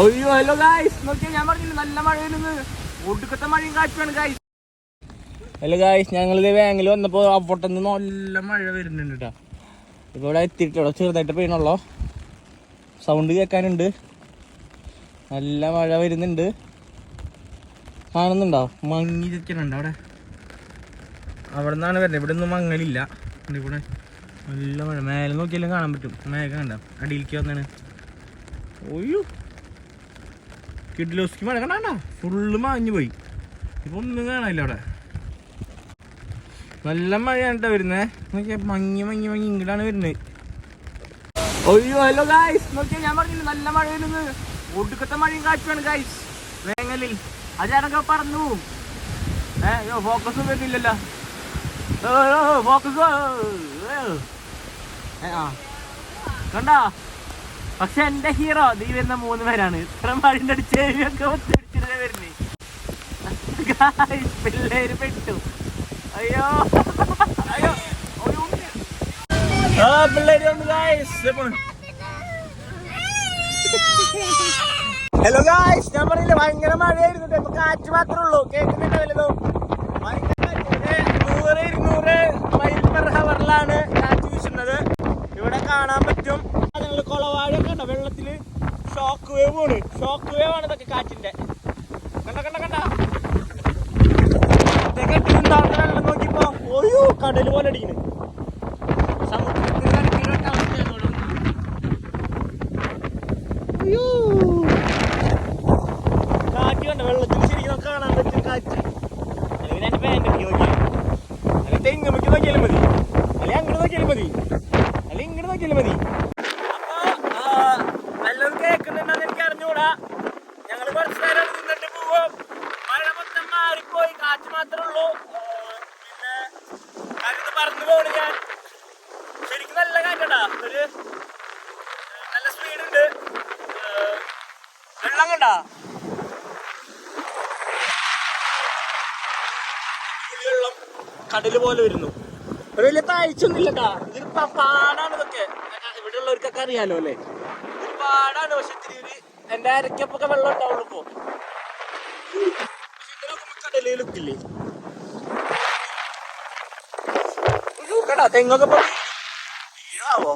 അയ്യോ hello guys നോക്കിയാ ഞാൻ പറഞ്ഞില്ല നല്ല മഴ വരുന്നത് ഒടുക്കത്തെ മഴയും കാറ്റുമാണ് ഗായ്സ് ഹലോ ഗായ്സ് ഞങ്ങൾ ഇത് ബാങ്കിൽ വന്നപ്പോൾ അപ്പോട്ടന്ന് നല്ല മഴ വരുന്നുണ്ട് കേട്ടോ ഇപ്പോൾ ഇവിടെ എത്തിയിട്ട് ചെറുതായിട്ട് പെയ്യണുള്ളോ. സൗണ്ട് കേൾക്കാനുണ്ട്. നല്ല മഴ വരുന്നുണ്ട്. കാണുന്നുണ്ടോ? മങ്ങി നിൽക്കുന്നുണ്ട് അവിടെ. അവിടെ നിന്നാണ് വരുന്നത്. ഇവിടെ ഒന്നും മങ്ങലില്ല ഇവിടെ നല്ല മഴ. മേലെ നോക്കിയാലും കാണാൻ പറ്റും. മേഘം കണ്ടോ? അടിയിലേക്ക് വന്നാണ്. ഒയ്യോ കിഡ്ലോസ്കി മഴ കണ്ടാ ഫുള്ള് മാഞ്ഞു പോയി. ഇപ്പൊ ഒന്നും കാണാനില്ല അവിടെ. നല്ല മഴയാണ് കേട്ടോ വരുന്നേ. നോക്കിയാ മങ്ങി മങ്ങി മങ്ങി ഇങ്ങോട്ടാണ് വരുന്നത് അയ്യോ ഹലോ ഗായ്സ് നോക്കിയാ ഞാൻ പറഞ്ഞില്ല നല്ല മഴ വരുന്നത് ഒടുക്കത്തെ മഴയും കാറ്റുമാണ് ഗായ്സ് വേങ്ങലിൽ. അതാരൊക്കെ പറന്നു. പോവും ഏ യോ ഫോക്കസ് വരുന്നില്ലല്ലോ ഫോക്കസ് കണ്ടാ? പക്ഷെ എന്റെ ഹീറോ നീ വരുന്ന മൂന്ന് പേരാണ്. ഇത്ര മഴിന്റെ അടിച്ച് പിള്ളേര് പെട്ടു. അയ്യോ. അയ്യോ. ആ ഹലോ ഗായ്സ് ഞാൻ പറയില്ല ഭയങ്കര മഴയായിരുന്നു. കാറ്റ് മാത്രമേ ഉള്ളൂ. കേൾക്കുന്നുണ്ടോ വല്ലതും ഷോക്ക് വേവ് ആണ്. ഷോക്ക് വേവ് ആണ് ഇതൊക്കെ കാറ്റിന്റെ. കണ്ട കണ്ട കണ്ട? കെട്ടിണ്ടാവുന്ന കടൽ പോലെ അടിക്കുന്നു വെള്ളത്തിൽ ശരിക്കും കാണാൻ പറ്റും കാറ്റ്. അല്ലെങ്കിൽ എന്റെ പാന്റ് നോക്കിയാലും മതി. അല്ലെങ്കിൽ അങ്ങോട്ട് നോക്കിയാലും മതി. അല്ലെങ്കിൽ ഇങ്ങോട്ട് നോക്കിയാലും മതി. നേരം നിന്നിട്ട് പോവും. മഴ മൊത്തം മാറിപ്പോയി കാറ്റ് മാത്രമേ ഉള്ളൂ. പിന്നെ കരുത് പറന്നു പോകണ ഞാൻ. ശരിക്കും നല്ല കാറ്റടാ ഒരു നല്ല സ്പീഡ് ഉണ്ട്. ആ, വെള്ളം കണ്ടാ? വെള്ളം കടൽ പോലെ വരുന്നു. ഒരു വലിയ താഴ്ചയൊന്നുമില്ല കേട്ടാ ഇതൊരു പാടാണ് ഇതൊക്കെ. ഇവിടെ ഉള്ളവർക്കൊക്കെ അറിയാലോ അല്ലേ? പാടാണ് പക്ഷെ ഇത്തിരി എന്റെ അരക്കപ്പൊക്കെ വെള്ളം ഉണ്ടാവുള്ളൂ ഇപ്പോ. കടലിലൊക്കില്ലേ? കേട്ടാ തെങ്ങൊക്കെ വീഴാവോ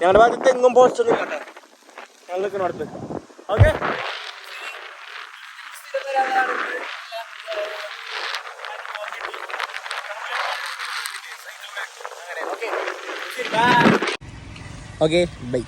ഞങ്ങളുടെ ഭാഗത്ത് തെങ്ങും പോസ്റ്റൊന്നും കേട്ടെ ഞങ്ങൾ നിൽക്കണ അടുത്ത്. ഓക്കെ? Okay bye